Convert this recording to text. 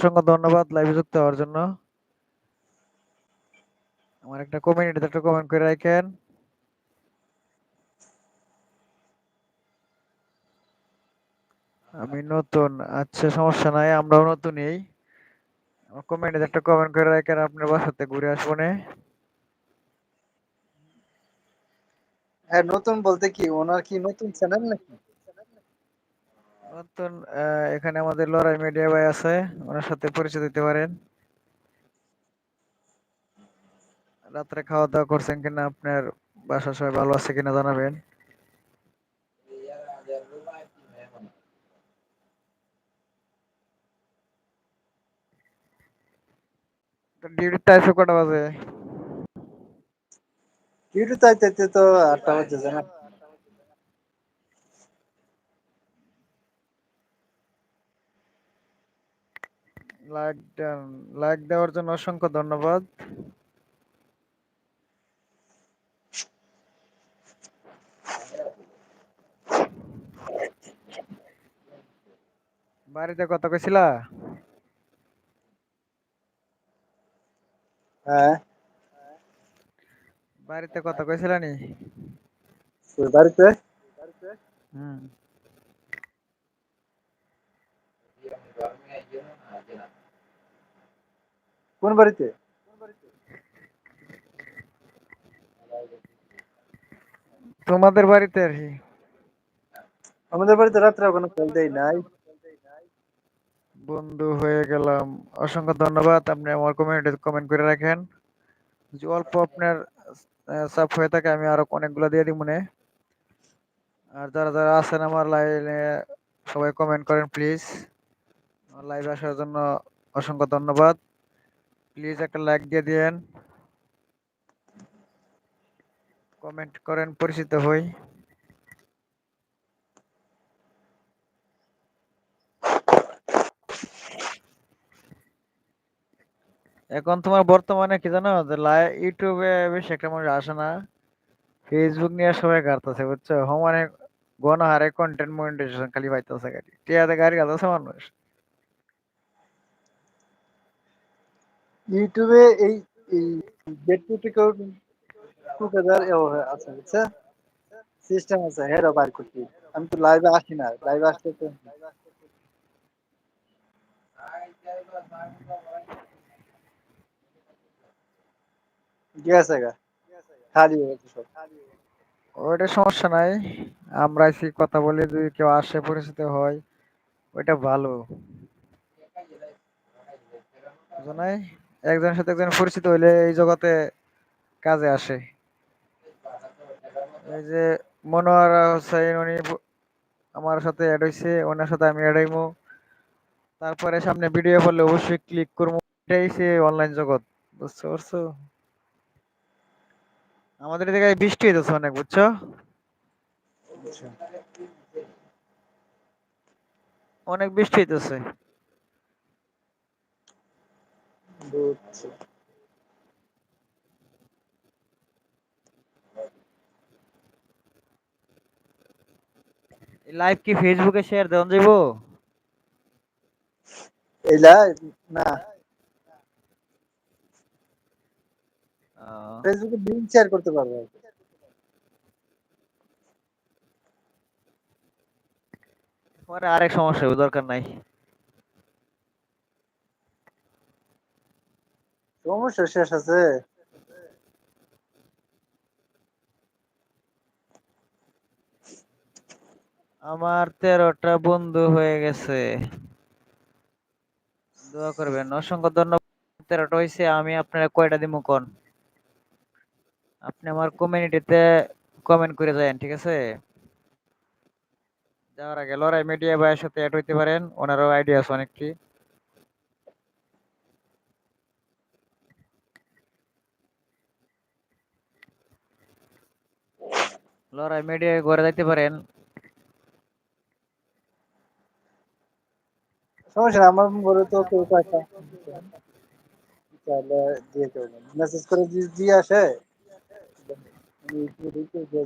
অসংখ্য ধন্যবাদ লাইভে যুক্ত হওয়ার জন্য। আমার একটা কমিউনিটিতে একটা কমেন্ট করে রাখেন। আমি নতুন আচ্ছা সমস্যা নাই, আমরাও নতুনই। আমার কমেন্টে একটা কমেন্ট করে রাখেন, আপনার বাসাতে ঘুরে আসব নে। হ্যাঁ নতুন বলতে কি, ওনার কি নতুন চ্যানেল নাকি? নতুন এখানে আমাদের লড়াই মিডিয়া ভাই আছে, ওনার সাথে পরিচয় দিতে পারেন। রাত্রে খাওয়া দাওয়া করছেন কিনা আপনার বাসা সবাই ভালো আছে কিনা জানাবেন। ডিউটিতে আসো কটা বাজে? ডিউটি চাইতে তো আটটা বাজে না লাইক লাইক দেওয়ার জন্য অসংখ্য ধন্যবাদ। বাড়িতে কথা কইছিলা? হ্যাঁ। বাড়িতে কথা কইছিলা নি? বাড়িতে? হুম। কোন বাড়িতে? তোমাদের বাড়িতে আর কি। আমাদের বাড়িতে রাত্রে কোনো কল দেই নাই। বন্ধু হয়ে গেলাম। অসংখ্য ধন্যবাদ। আপনি আমার কমিউনিটিতে কমেন্ট করে রাখেন। যদি অল্প আপনার সাপ হয়ে থাকে আমি আরও অনেকগুলো দিয়ে দিই মনে। আর যারা যারা আছেন আমার লাইনে সবাই কমেন্ট করেন প্লিজ আমার লাইভে আসার জন্য অসংখ্য ধন্যবাদ। প্লিজ একটা লাইক দিয়ে দিয়েন। কমেন্ট করেন, পরিচিত হই। এখন তোমার বর্তমানে কি জানো, যে ইউটিউবে বেশি একটা মানুষ আসে না। ফেসবুক নিয়ে সবাই গাড়তেছে বুঝছ? সমানে গণহারে কন্টেন্ট মনিটাইজেশন খালি পাইতেছে গাড়ি। টিয়াতে গাড়ি গালতেছে মানুষ। ইউটিউবে এই বুঝছে? সিস্টেম আছে বার করতে। আমি তো লাইভে আসি না লাইভে আসতে তো গেছে হয়ে ওইটা সমস্যা নাই, আমরা কথা বলে, যদি কেউ আসে, পরিচিত হয়, ওইটা ভালো। বুঝো নাই? একজনের সাথে একজন পরিচিত হইলে এই জগতে কাজে আসে। এই যে মনোয়ার হোসেন উনি আমার সাথে অ্যাড হইছে ওনার সাথে আমি অ্যাড হইমু। তারপরে সামনে ভিডিও করলে অবশ্যই ক্লিক করব এটাই সে অনলাইন জগৎ বুঝতে পারছ? আমাদের এদিকে বৃষ্টি হইতেছে অনেক বুঝছ? আচ্ছা। অনেক বৃষ্টি হইতেছে। বুঝছি। লাইভ কি ফেসবুকে শেয়ার দেন দেওয়া এই লাইভ না। ফেসবুকে লিংক শেয়ার করতে পারব। পরে আরেক সমস্যা হবে, দরকার নাই। শেষ আছে? আমার তেরোটা বন্ধু হয়ে গেছে। দোয়া করবেন, অসংখ্য ধন্যবাদ। তেরোটা হয়েছে আমি আপনার কয়টা দিব কোন? আপনি আমার কমিউনিটিতে কমেন্ট করে যান ঠিক আছে? যাওয়ার আগে লড়াই মিডিয়া ভাইয়ের সাথে অ্যাড হইতে পারেন, ওনারও আইডিয়া আছে অনেকটি। লড়াই মিডিয়ায় ঘরে যাইতে পারেন। সমস্যা আমার ঘরে তো কেউ তাহলে দিয়ে দেবো মেসেজ করে দিয়ে আসে দিয়ে